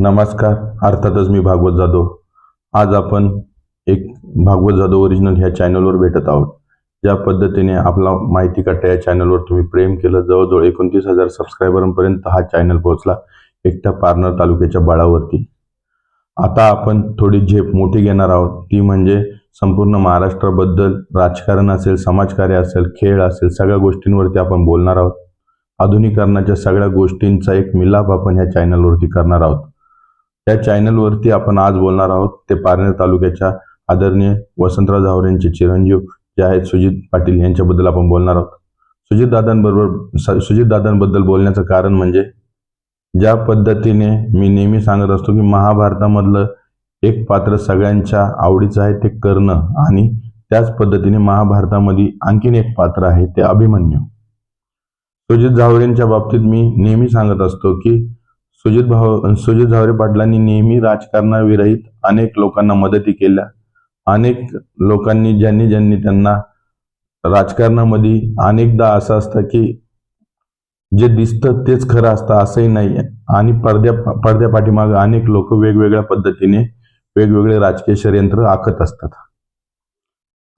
नमस्कार. अर्थातच मी भागवत जाधव. आज आपण एक भागवत जाधव ओरिजिनल ह्या चॅनलवर भेटत आहोत. ज्या पद्धतीने आपला माहिती कट्टा या चॅनलवर तुम्ही प्रेम केलं जवळजवळ एकोणतीस हजार सबस्क्रायबरांपर्यंत हा चॅनल पोहोचला एकट्या पारनेर तालुक्याच्या बळावरती. आता आपण थोडी झेप मोठी घेणार आहोत. ती म्हणजे संपूर्ण महाराष्ट्राबद्दल राजकारण असेल समाजकार्य असेल खेळ असेल सगळ्या गोष्टींवरती आपण बोलणार आहोत. आधुनिकरणाच्या सगळ्या गोष्टींचा एक मिलाप आपण ह्या चॅनलवरती करणार आहोत. या चॅनलवरती आपण आज बोलणार आहोत ते पारनेर तालुक्याच्या आदरणीय वसंतराव झावरेंचे चिरंजीव जे आहेत सुजित पाटील यांच्याबद्दल आपण बोलणार आहोत. सुजित दादांबरोबर सुजित दादांबद्दल बोलण्याचं कारण म्हणजे ज्या पद्धतीने मी नेहमी सांगत असतो की महाभारतामधलं एक पात्र सगळ्यांच्या आवडीचं आहे ते कर्ण आणि त्याच पद्धतीने महाभारतामध्ये आणखीन एक पात्र आहे ते अभिमन्यू. सुजित झावरेंच्या बाबतीत मी नेहमी सांगत असतो की सुजित भाव सुजित झावरे पाटलांनी नेहमी राजकारणाविरहित अनेक लोकांना मदती केल्या. अनेक लोकांनी ज्यांनी ज्यांनी त्यांना राजकारणामध्ये अनेकदा असं असतं की जे दिसतं तेच खरं असतं असंही नाही आणि पडद्या पडद्या पाठीमागं अनेक लोक वेगवेगळ्या पद्धतीने वेगवेगळे राजकीय षडयंत्र आखत असतात.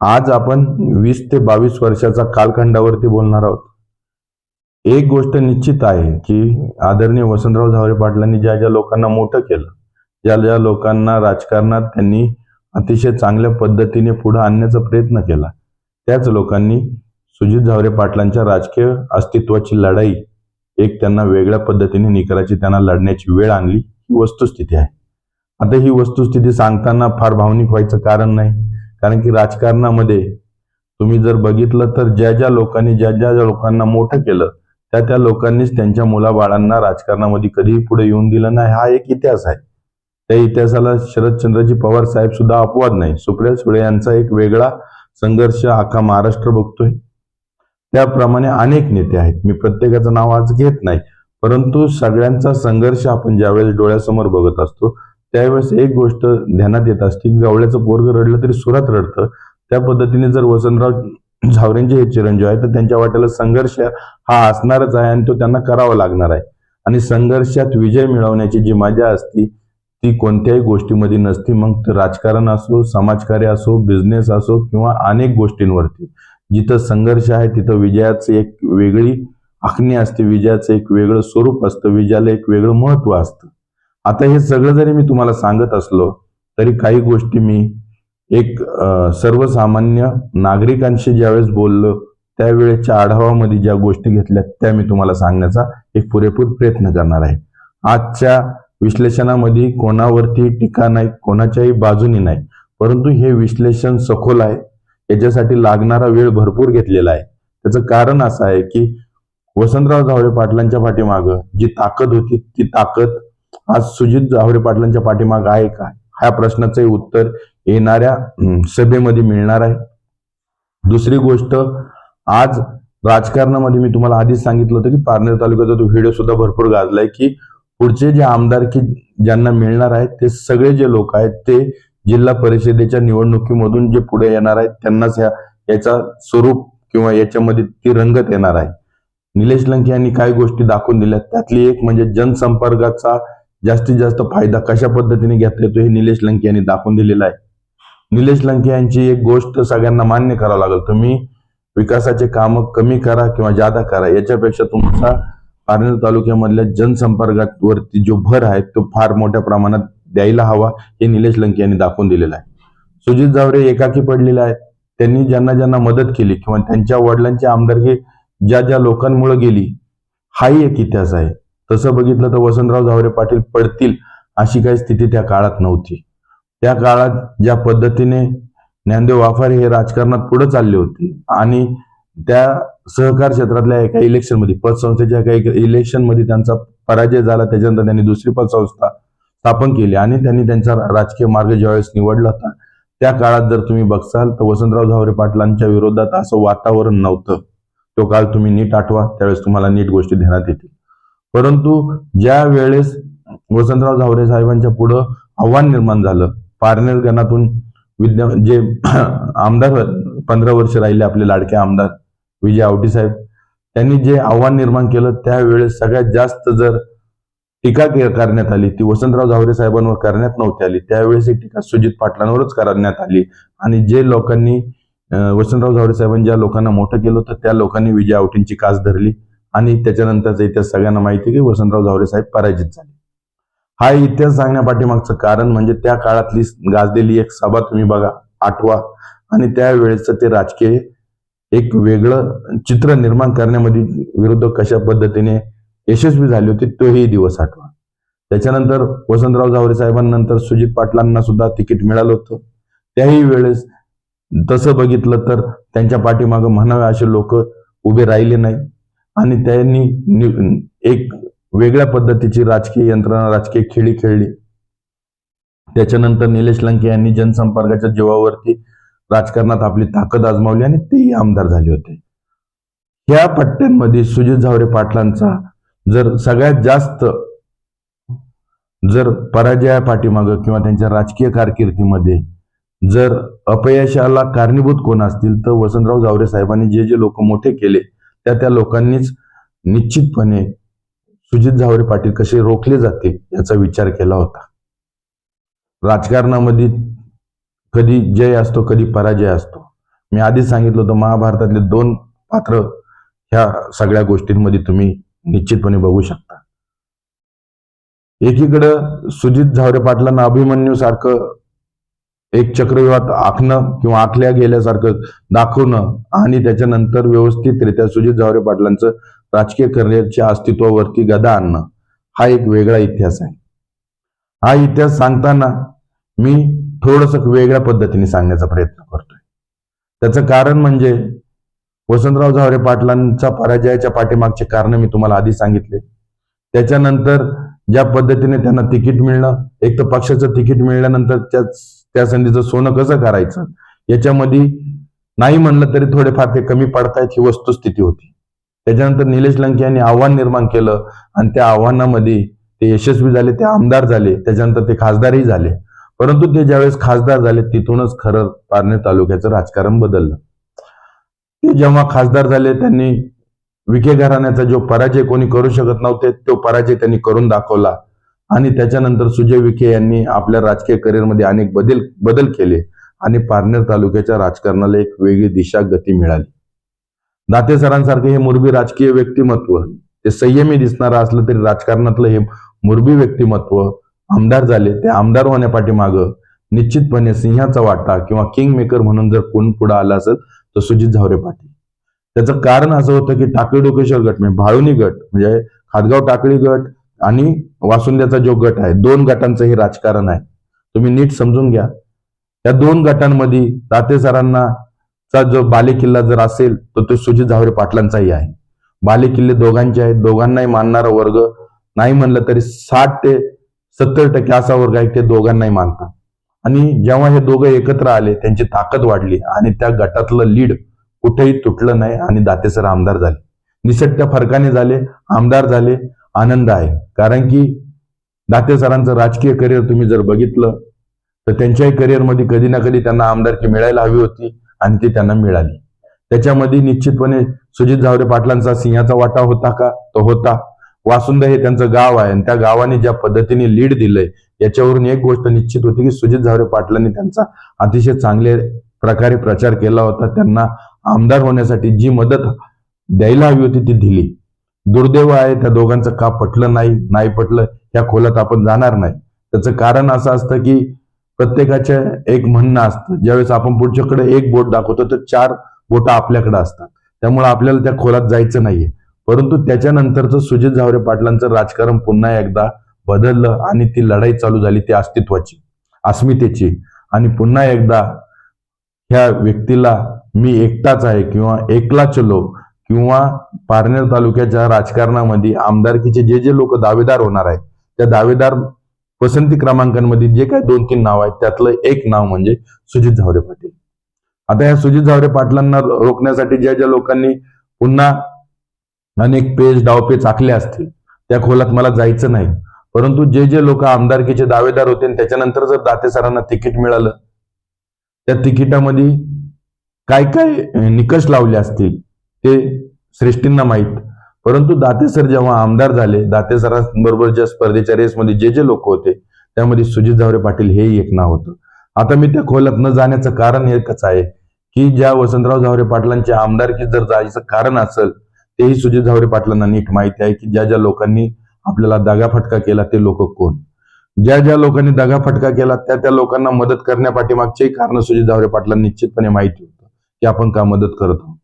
आज आपण वीस ते बावीस वर्षाचा कालखंडावरती बोलणार आहोत. एक गोष्ट निश्चित आहे की आदरणीय वसंतराव झावरे पाटलांनी ज्या ज्या लोकांना मोठं केलं ज्या ज्या लोकांना राजकारणात त्यांनी अतिशय चांगल्या पद्धतीने पुढे आणण्याचा प्रयत्न केला त्याच लोकांनी सुजित झावरे पाटलांच्या राजकीय अस्तित्वाची लढाई एक त्यांना वेगळ्या पद्धतीने निकराची त्यांना लढण्याची वेळ आणली ही वस्तुस्थिती आहे. आता ही वस्तुस्थिती सांगताना फार भावनिक व्हायचं कारण नाही कारण की राजकारणामध्ये तुम्ही जर बघितलं तर ज्या ज्या लोकांनी ज्या ज्या लोकांना मोठं केलं त्या त्या लोकांनीच त्यांच्या मुलाबाळांना राजकारणामध्ये कधीही पुढे येऊन दिलं नाही. हा एक इतिहास आहे. त्या इतिहासाला शरदचंद्रजी पवार साहेब सुद्धा अपवाद नाही. सुप्रिया सुळे यांचा एक वेगळा संघर्ष अख्खा महाराष्ट्र बघतोय. त्याप्रमाणे अनेक नेते आहेत. मी प्रत्येकाचं नाव आज घेत नाही. परंतु सगळ्यांचा संघर्ष आपण ज्यावेळेस डोळ्यासमोर बघत असतो त्यावेळेस एक गोष्ट ध्यानात येत असते की गवळ्याचं पोरग रडलं तरी सुरात रडतं. त्या पद्धतीने जर वसंतराव झावरेंचे हे चिरंजीव आहे तर त्यांच्या वाट्याला संघर्ष हा असणारच आहे आणि तो त्यांना करावा लागणार आहे. आणि संघर्षात विजय मिळवण्याची जी मजा असती ती कोणत्याही गोष्टीमध्ये नसती. मग राजकारण असो समाजकार्य असो बिझनेस असो किंवा अनेक गोष्टींवरती. जिथं संघर्ष आहे तिथं विजयाचं एक वेगळी आखणी असते विजयाचं एक वेगळं स्वरूप असतं विजयाला एक वेगळं महत्त्व असतं. आता हे सगळं जरी मी तुम्हाला सांगत असलो तरी काही गोष्टी मी एक सर्वसामान्य नागरिकांशी ज्यावेळेस बोललो त्यावेळेच्या आढावामध्ये ज्या गोष्टी घेतल्या त्या मी तुम्हाला सांगण्याचा एक पुरेपूर प्रयत्न करणार आहे. आजच्या विश्लेषणामध्ये कोणावरती टीका नाही कोणाच्याही बाजूनी नाही परंतु हे विश्लेषण सखोल आहे. याच्यासाठी लागणारा वेळ भरपूर घेतलेला आहे. त्याचं कारण असं आहे की वसंतराव जावडे पाटलांच्या पाठीमागं जी ताकद होती ती ताकद आज सुजित जावडे पाटलांच्या पाठीमागं आहे का? ह्या प्रश्नाचंही उत्तर येणाऱ्या सभेमध्ये मिळणार आहे. दुसरी गोष्ट आज राजकारणामध्ये मी तुम्हाला आधीच सांगितलं होतं की पारनेर तालुक्याचा तो व्हिडिओ सुद्धा भरपूर गाजलाय की पुढचे जे आमदार की ज्यांना मिळणार आहेत ते सगळे जे लोक आहेत ते जिल्हा परिषदेच्या निवडणुकीमधून जे पुढे येणार आहेत त्यांनाच ह्या याचा स्वरूप किंवा याच्यामध्ये ती रंगत येणार आहे. निलेश लंके यांनी काही गोष्टी दाखवून दिल्या त्यातली एक म्हणजे जनसंपर्काचा जास्तीत जास्त फायदा कशा पद्धतीने घेता येतो हे निलेश लंके यांनी दाखवून दिलेला आहे. निलेश लंके यांची एक गोष्ट सगळ्यांना मान्य करावं लागेल. तुम्ही विकासाचे काम कमी करा किंवा जादा करा याच्यापेक्षा तुमचा पारनेर तालुक्यामधल्या जनसंपर्कावरती जो भर आहे तो फार मोठ्या प्रमाणात द्यायला हवा हे निलेश लंके यांनी दाखवून दिलेलं आहे. सुजित जावरे एकाकी पडलेले आहेत. त्यांनी ज्यांना ज्यांना मदत केली किंवा त्यांच्या वडिलांची आमदारकी ज्या ज्या लोकांमुळे गेली हाही एक इतिहास आहे. तसं बघितलं तर वसंतराव जावरे पाटील पडतील अशी काही स्थिती त्या काळात नव्हती. त्या काळात ज्या पद्धतीने ज्ञानदेव वाफारे हे राजकारणात पुढे चालले होते आणि त्या सहकार क्षेत्रातल्या एका इलेक्शनमध्ये पतसंस्थेच्या एका इलेक्शनमध्ये त्यांचा पराजय झाला त्याच्यानंतर त्यांनी दुसरी पतसंस्था स्थापन केली आणि त्यांनी त्यांचा राजकीय मार्ग ज्यावेळेस निवडला होता त्या काळात जर तुम्ही बघसाल तर वसंतराव झावरे पाटलांच्या विरोधात असं वातावरण नव्हतं. तो काळ तुम्ही नीट आठवा त्यावेळेस तुम्हाला नीट गोष्टी ध्यानात येतील. परंतु ज्या वेळेस वसंतराव झावरे साहेबांच्या पुढं आव्हान निर्माण झालं पारनेर गणातून विद्या जे आमदार पंधरा वर्ष राहिले आपले लाडके आमदार विजय आवटी साहेब त्यांनी जे आव्हान निर्माण केलं त्यावेळेस सगळ्यात जास्त जर टीका करण्यात आली ती वसंतराव जावरे साहेबांवर करण्यात नव्हती आली त्यावेळेस ही टीका सुजित पाटलांवरच करण्यात आली. आणि जे लोकांनी वसंतराव झावरे साहेबांनी ज्या लोकांना मोठं केलं होतं त्या लोकांनी विजय आवटींची कास धरली. आणि त्याच्यानंतरचा इतिहास सगळ्यांना माहिती की वसंतराव झावरे साहेब पराजित झाले. हा इतिहास सांगण्यापाठीमागचं कारण म्हणजे त्या काळातली गाजलेली एक सभा तुम्ही बघा आठवा. आणि त्यावेळेचं ते राजकीय एक वेगळं चित्र निर्माण करण्यामध्ये विरोधक कशा पद्धतीने यशस्वी झाले होते तोही दिवस आठवा. त्याच्यानंतर वसंतराव जावरे साहेबांनंतर सुजित पाटलांना सुद्धा तिकीट मिळालं होतं. त्याही वेळेस तसं बघितलं तर त्यांच्या पाठीमागं म्हणावे असे लोक उभे राहिले नाही आणि त्यांनी एक वेगळ्या पद्धतीची राजकीय यंत्रणा राजकीय खेळी खेळली. त्याच्यानंतर निलेश लंके यांनी जनसंपर्काच्या जीवावरती राजकारणात आपली ताकद आजमावली आणि तेही आमदार झाले होते. ह्या पट्ट्यांमध्ये सुजित झावरे पाटलांचा जर सगळ्यात जास्त जर पराजया पाठीमागं किंवा त्यांच्या राजकीय कारकिर्दीमध्ये जर अपयशाला कारणीभूत कोण असतील तर वसंतराव जावरे साहेबांनी जे जे लोक मोठे केले त्या त्या लोकांनीच निश्चितपणे सुजित झावरे पाटील कसे रोखले जाते याचा विचार केला होता. राजकारणामध्ये कधी जय असतो कधी पराजय असतो. मी आधीच सांगितलं होतं महाभारतातले दोन पात्र ह्या सगळ्या गोष्टींमध्ये तुम्ही निश्चितपणे बघू शकता. एकीकडं सुजित झावरे पाटलांना अभिमन्यू सारखं एक चक्रव्यूहात आखणं किंवा आखल्या गेल्यासारखं दाखवणं आणि त्याच्यानंतर व्यवस्थितरित्या सुजित झावरे पाटलांचं राजकीय करिअरच्या अस्तित्वावरती गदा आणणं हा एक वेगळा इतिहास आहे. हा इतिहास सांगताना मी थोडस वेगळ्या पद्धतीने सांगण्याचा प्रयत्न करतोय. त्याचं कारण म्हणजे वसंतराव झावरे पाटलांचा पराजयाच्या पाठीमागचे कारण मी तुम्हाला आधी सांगितले. त्याच्यानंतर ज्या पद्धतीने त्यांना तिकीट मिळणं एक तर पक्षाचं तिकीट मिळाल्यानंतर त्या त्या संधीचं सोनं कसं करायचं याच्यामध्ये नाही म्हणलं तरी थोडेफार ते कमी पडतायत ही वस्तुस्थिती होती. त्याच्यानंतर निलेश लंके यांनी आव्हान निर्माण केलं आणि त्या आव्हानामध्ये ते यशस्वी झाले ते आमदार झाले त्याच्यानंतर ते खासदारही झाले. परंतु ते ज्यावेळेस खासदार झाले तिथूनच खरं पारनेर तालुक्याचं राजकारण बदललं. ते जेव्हा खासदार झाले त्यांनी विखे घराण्याचा जो पराजय कोणी करू शकत नव्हते तो पराजय त्यांनी करून दाखवला. आणि त्याच्यानंतर सुजय विखे यांनी आपल्या राजकीय करिअरमध्ये अनेक बदल बदल केले. आणि पारनेर तालुक्याच्या राजकारणाला एक वेगळी दिशा गती मिळाली. दाते सरांसारखे हे मुरबी राजकीय व्यक्तिमत्व ते संयमी दिसणारं असलं तरी राजकारणातलं हे मुरबी व्यक्तिमत्व आमदार झाले ते आमदार होण्यापाठीमागं निश्चितपणे सिंहाचा वाटा किंवा किंग मेकर म्हणून जर कोण पुढे आला असेल तर सुजित झावरे पाटील. त्याचं कारण असं होतं की टाकळी डोकेश्वर गट म्हणजे भाळुनी गट म्हणजे खादगाव टाकळी गट आणि वासुंद्याचा जो गट आहे दोन गटांचं हे राजकारण आहे. तुम्ही नीट समजून घ्या. या दोन गटांमध्ये दाते सरांना चा जो बालेकिल्ला जर असेल तर तो सुजित झावरे पाटलांचाही आहे. बालेकिल्ले दोघांचे आहेत. दोघांनाही मानणारा वर्ग नाही म्हणलं तरी साठ ते सत्तर टक्के असा वर्ग आहे ते दोघांनाही मानतात. आणि जेव्हा हे दोघं एकत्र आले त्यांची ताकद वाढली आणि त्या गटातलं लीड कुठेही तुटलं नाही आणि दातेसर आमदार झाले. निसटत्या फरकाने झाले आमदार झाले आनंद आहे. कारण की दाते सरांचं राजकीय करिअर तुम्ही जर बघितलं तर त्यांच्याही करिअरमध्ये कधी ना कधी त्यांना आमदारकी मिळायला हवी होती. आणि ती त्यांना मिळाली. त्याच्यामध्ये निश्चितपणे सुजित झावरे पाटलांचा सिंहाचा वाटा होता का? तो होता. वासुंद हे त्यांचं गाव आहे आणि त्या गावाने ज्या पद्धतीने लीड दिलंय याच्यावरून एक गोष्ट निश्चित होती की सुजित झावरे पाटलांनी त्यांचा अतिशय चांगले प्रकारे प्रचार केला होता. त्यांना आमदार होण्यासाठी जी मदत द्यायला हवी होती ती दिली. दुर्दैव आहे त्या दोघांचं का पटलं नाही? नाही पटलं या खोलात आपण जाणार नाही. त्याचं कारण असं असतं की प्रत्येकाचं एक म्हणणं असतं. ज्यावेळेस आपण पुढच्याकडे एक बोट दाखवतो तर चार बोट आपल्याकडे असतात. त्यामुळे आपल्याला त्या खोलात जायचं नाहीये. परंतु त्याच्यानंतरचं सुजित झावरे पाटलांचं राजकारण पुन्हा एकदा बदललं आणि ती लढाई चालू झाली ती अस्तित्वाची अस्मितेची. आणि पुन्हा एकदा ह्या व्यक्तीला मी एकटाच आहे किंवा एकला चलो किंवा पारनेर तालुक्याच्या राजकारणामध्ये आमदारकीचे जे जे लोक दावेदार होणार आहेत त्या दावेदार पसंती क्रमांकांमध्ये जे काय दोन तीन नाव आहेत त्यातलं एक नाव म्हणजे सुजित झावरे पाटील. आता या सुजित झावरे पाटलांना रोखण्यासाठी ज्या ज्या लोकांनी पुन्हा अनेक पेज डावपेच आखले असतील त्या खोलात मला जायचं नाही. परंतु जे जे लोक आमदारकीचे दावेदार होते त्याच्यानंतर जर दाते सरांना तिकीट मिळालं त्या तिकिटामध्ये काय काय निकष लावले असतील ते श्रेष्ठींना माहीत. परंतु दाते सर जेव्हा आमदार झाले दाते सरांबरोबरच्या स्पर्धेच्या रेसमध्ये जे जे लोक होते त्यामध्ये सुजित झावरे पाटील हेही एक नाव होतं. आता मी त्या खोलात न जाण्याचं कारण एकच आहे की ज्या वसंतराव झावरे पाटलांच्या आमदारकी जर जायचं कारण असेल तेही सुजित झावरे पाटलांना नीट माहिती आहे की ज्या ज्या लोकांनी आपल्याला दगाफटका केला ते लोक कोण? ज्या ज्या लोकांनी दगाफटका केला त्या त्या लोकांना मदत करण्यापाठीमागचेही कारण सुजित झावरे पाटलांना निश्चितपणे माहिती होतं की आपण का मदत करत आहोत.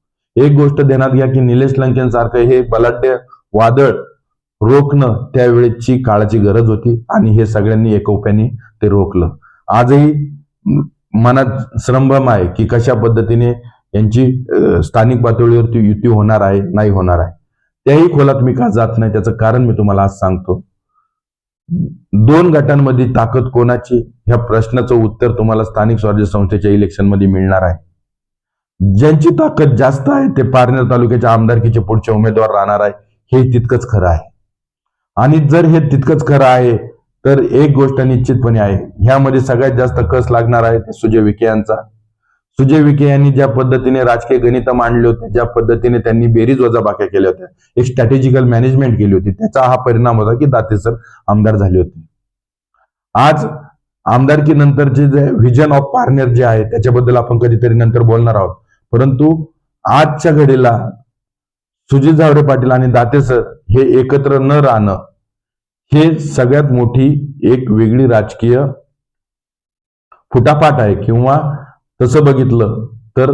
एक गोष्ट ध्यानात घ्या की निलेश लंकेंसारखं हे बलाढ्य वादळ रोखणं त्यावेळेची काळाची गरज होती आणि हे सगळ्यांनी एकोप्याने ते रोखलं. आजही मनात संभ्रम आहे की कशा पद्धतीने यांची स्थानिक पातळीवरती युती होणार आहे नाही होणार आहे. त्याही खोलात मी का जात नाही त्याचं कारण मी तुम्हाला आज सांगतो. दोन गटांमध्ये ताकद कोणाची? ह्या प्रश्नाचं उत्तर तुम्हाला स्थानिक स्वराज्य संस्थेच्या इलेक्शनमध्ये मिळणार आहे. ज्यांची ताकद जास्त आहे ते पारनेर तालुक्याच्या आमदारकीचे पुढचे उमेदवार राहणार आहे हे तितकंच खरं आहे. आणि जर हे तितकंच खरं आहे तर एक गोष्ट निश्चितपणे आहे ह्यामध्ये सगळ्यात जास्त कस लागणार आहे ते सुजय विखे यांचा. सुजय विखे यांनी ज्या पद्धतीने राजकीय गणित मांडले होते ज्या पद्धतीने त्यांनी बेरीज वजाबाक्या केल्या होत्या एक स्ट्रॅटेजिकल मॅनेजमेंट केली होती त्याचा हा परिणाम होता की दातेसर आमदार झाले होते. आज आमदारकी नंतरचे जे व्हिजन ऑफ पार्टनर जे आहे त्याच्याबद्दल आपण कधीतरी नंतर बोलणार आहोत. परंतु आजच्या घडीला सुजित झावरे पाटील आणि दाते सर हे एकत्र न राहणं हे सगळ्यात मोठी एक वेगळी राजकीय फुटापाट आहे किंवा तसं बघितलं तर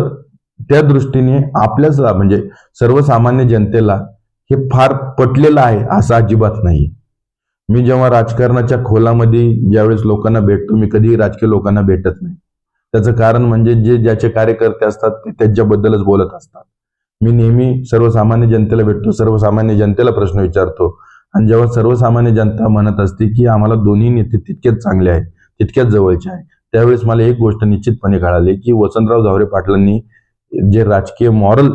त्या दृष्टीने आपल्याच म्हणजे सर्वसामान्य जनतेला हे फार पटलेलं आहे असं अजिबात नाही. मी जेव्हा राजकारणाच्या खोलामध्ये ज्यावेळेस लोकांना भेटतो मी कधीही राजकीय लोकांना भेटत नाही. त्याचं कारण म्हणजे जे ज्याचे कार्यकर्ते असतात ते त्यांच्याबद्दलच बोलत असतात. मी नेहमी सर्वसामान्य जनतेला भेटतो सर्वसामान्य जनतेला प्रश्न विचारतो. आणि जेव्हा सर्वसामान्य जनता म्हणत असते की आम्हाला दोन्ही नेते तितकेच चांगले आहेत तितक्याच जवळचे आहे त्यावेळेस मला एक गोष्ट निश्चितपणे कळाली की वसंतराव झावरे पाटलांनी जे राजकीय मॉरल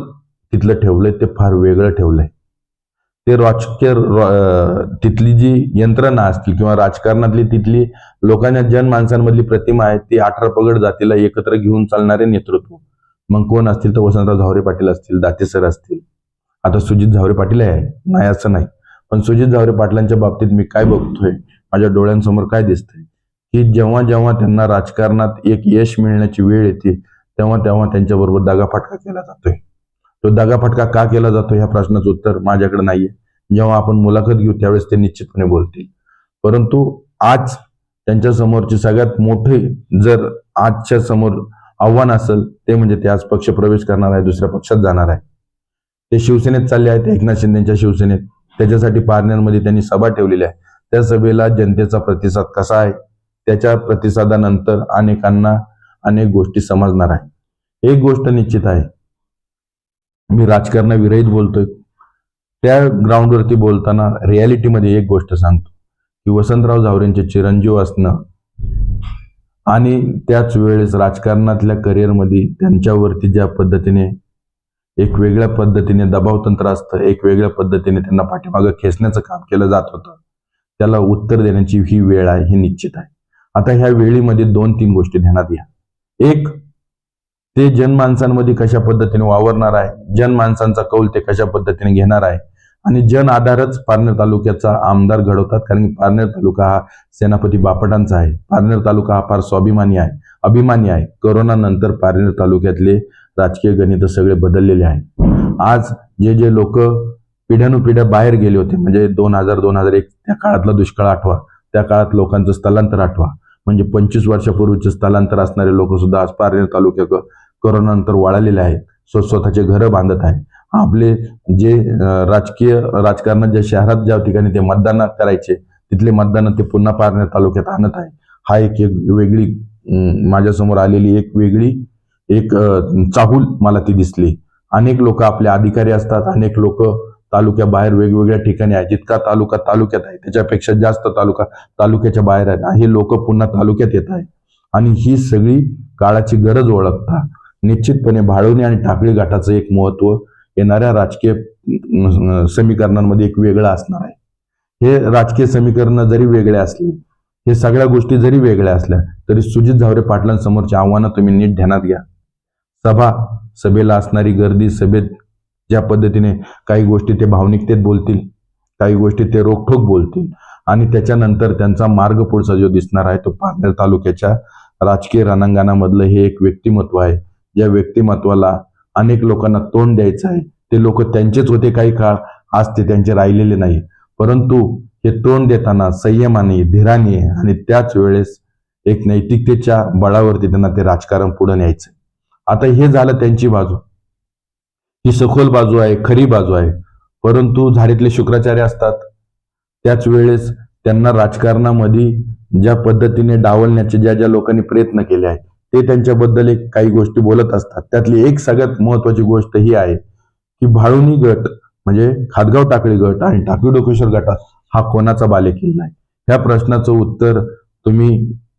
तिथलं ठेवलंय ते फार वेगळं ठेवलंय. ते राजकीय तिथली जी यंत्रणा असतील किंवा राजकारणातली तिथली लोकांच्या जनमानसांमधली प्रतिमा आहे ती अठरा पगड जातीला एकत्र घेऊन चालणारे नेतृत्व. मग कोण असतील तर वसंतराव झावरे पाटील असतील दाते सर असतील. आता सुजित झावरे पाटील आहे? नाही असं नाही. पण सुजित झावरे पाटलांच्या बाबतीत मी काय बघतोय? माझ्या डोळ्यांसमोर काय दिसतंय? की जेव्हा जेव्हा त्यांना राजकारणात एक यश मिळण्याची वेळ येते तेव्हा तेव्हा त्यांच्याबरोबर दगाफटका केला जातोय. तो दगाफटका का केला जातो ह्या प्रश्नाचं उत्तर माझ्याकडे नाहीये. जेव्हा आपण मुलाखत घेऊ त्यावेळेस ते निश्चितपणे बोलतील. परंतु आज त्यांच्या समोरचे सगळ्यात मोठे जर आजच्या समोर आव्हान असेल ते म्हणजे ते आज पक्ष प्रवेश करणार आहे दुसऱ्या पक्षात जाणार आहे. ते शिवसेनेत चालले आहेत एकनाथ शिंदेच्या शिवसेनेत. त्याच्यासाठी पारनेरमध्ये त्यांनी सभा ठेवलेली आहे. त्या सभेला जनतेचा प्रतिसाद कसा आहे? त्याच्या प्रतिसादानंतर अनेकांना अनेक गोष्टी समजणार आहे. एक गोष्ट निश्चित आहे मी राजकारणाविरहित बोलतोय. त्या ग्राउंडवरती बोलताना रियालिटीमध्ये एक गोष्ट सांगतो की वसंतराव झावरेंचे चिरंजीव असणं आणि त्याच वेळेस राजकारणातल्या करिअरमध्ये त्यांच्यावरती ज्या पद्धतीने एक वेगळ्या पद्धतीने दबाव तंत्र असतं एक वेगळ्या पद्धतीने त्यांना पाठीमागं खेचण्याचं काम केलं जात होतं त्याला उत्तर देण्याची ही वेळ आहे ही निश्चित आहे. आता ह्या वेळीमध्ये दोन तीन गोष्टी ध्यानात घ्या. एक ते जनमानसांमध्ये कशा पद्धतीने वावरणार आहे? जनमानसांचा कौल ते कशा पद्धतीने घेणार आहे? आणि जन आधारच पारनेर तालुक्याचा आमदार घडवतात कारण की पारनेर तालुका हा सेनापती बापटांचा आहे. पारनेर तालुका हा फार स्वाभिमानी आहे अभिमानी आहे. करोना नंतर पारनेर तालुक्यातले राजकीय गणित सगळे बदललेले आहे. आज जे जे लोक पिढ्यानुपिढ्या बाहेर गेले होते म्हणजे दोन हजार दोन हजार एक त्या काळातला दुष्काळ आठवा त्या काळात लोकांचं स्थलांतर आठवा म्हणजे पंचवीस वर्षापूर्वीचे स्थलांतर असणारे लोक सुद्धा आज पारनेर तालुक्यात करोनानंतर वळालेले आहेत. स्व स्वतःचे घरं बांधत आहे आपले जे राजकीय राजकारणात ज्या शहरात ज्या ठिकाणी ते मतदान करायचे तिथले मतदान ते पुन्हा पारनेर तालुक्यात आणत आहे हा एक एक वेगळी माझ्यासमोर आलेली एक वेगळी एक चाहूल मला ती दिसली. अनेक लोक आपले अधिकारी असतात. अनेक लोक तालुक्याबाहेर वेगवेगळ्या ठिकाणी आहे. जितका तालुका तालुक्यात आहे त्याच्यापेक्षा जास्त तालुका तालुक्याच्या बाहेर आहेत हे लोक पुन्हा तालुक्यात येत आहे. आणि ही सगळी काळाची गरज ओळखता. निश्चितपणे भाळवणी आणि टाकळी घाटाचं एक महत्त्व येणाऱ्या राजकीय समीकरणांमध्ये एक वेगळं असणार आहे. हे राजकीय समीकरण जरी वेगळे असले हे सगळ्या गोष्टी जरी वेगळ्या असल्या तरी सुजित झावरे पाटलांसमोरची आव्हानं तुम्ही नीट ध्यानात घ्या. सभा सभेला असणारी गर्दी सभेत ज्या पद्धतीने काही गोष्टी ते भावनिकतेत बोलतील काही गोष्टी ते रोखोक बोलतील आणि त्याच्यानंतर त्यांचा मार्ग पुढचा जो दिसणार आहे तो पारनेर तालुक्याच्या राजकीय रणांगणामधलं हे एक व्यक्तिमत्व आहे. ज्या व्यक्तिमत्वाला अनेक लोकांना तोंड द्यायचं आहे. ते लोक त्यांचेच होते काही काळ आज ते त्यांचे राहिलेले नाही. परंतु हे तोंड देताना संयमाने धीराने आणि त्याच वेळेस एक नैतिकतेच्या बळावरती त्यांना ते राजकारण पुढे न्यायचं आता हे झालं त्यांची बाजू. ही सखोल बाजू आहे खरी बाजू आहे. परंतु झाडीतले शुक्राचार्य असतात. त्याच वेळेस त्यांना राजकारणामध्ये ज्या पद्धतीने डावलण्याचे ज्या ज्या लोकांनी प्रयत्न केले आहे ते त्यांच्याबद्दल एक काही गोष्टी बोलत असतात. त्यातली एक सगळ्यात महत्वाची गोष्ट ही आहे की भाळुनी गट म्हणजे खादगाव टाकळी गट आणि टाकळी डोकेश्वर गटात हा कोणाचा बालेकिल्ला आहे ह्या प्रश्नाचं उत्तर तुम्ही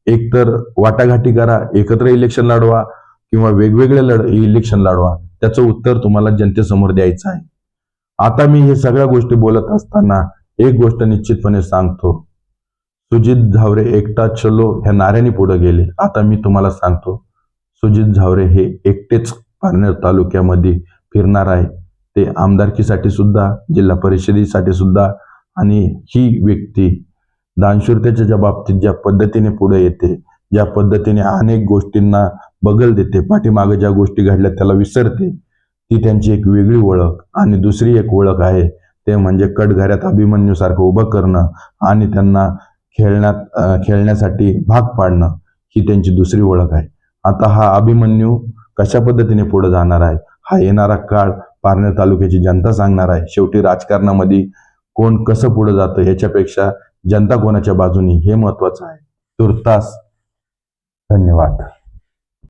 एकतर वाटाघाटी करा एकत्र इलेक्शन लढवा किंवा वेगवेगळे लढ इलेक्शन लढवा. त्याचं उत्तर तुम्हाला जनतेसमोर द्यायचं आहे. आता मी हे सगळ्या गोष्टी बोलत असताना एक गोष्ट निश्चितपणे सांगतो. सुजित झावरे एकटा चलो ह्या नाऱ्याने पुढे गेले. आता मी तुम्हाला सांगतो सुजित झावरे हे एकटेच पारनेर तालुक्यामध्ये फिरणार आहे. ते आमदारकीसाठी सुद्धा जिल्हा परिषदेसाठी सुद्धा आणि ही व्यक्ती दानशूरतेच्या बाबतीत ज्या पद्धतीने पुढे येते ज्या पद्धतीने अनेक गोष्टींना बगल देते. पाठीमागे ज्या गोष्टी घडल्या त्याला विसरते ती त्यांची एक वेगळी ओळख. आणि दुसरी एक ओळख आहे ते म्हणजे कटघऱ्यात अभिमन्यूसारखं उभं करणं आणि त्यांना खेळण्यात खेळण्यासाठी भाग पाडणं ही त्यांची दुसरी ओळख आहे. आता हा अभिमन्यू कशा पद्धतीने पुढे जाणार आहे? हा येणारा काळ पारनेर तालुक्याची जनता सांगणार आहे. शेवटी राजकारणामध्ये कोण कसं पुढे जातं ह्याच्यापेक्षा जनता कोणाच्या बाजूनी हे महत्वाचं आहे. तुर्तास धन्यवाद.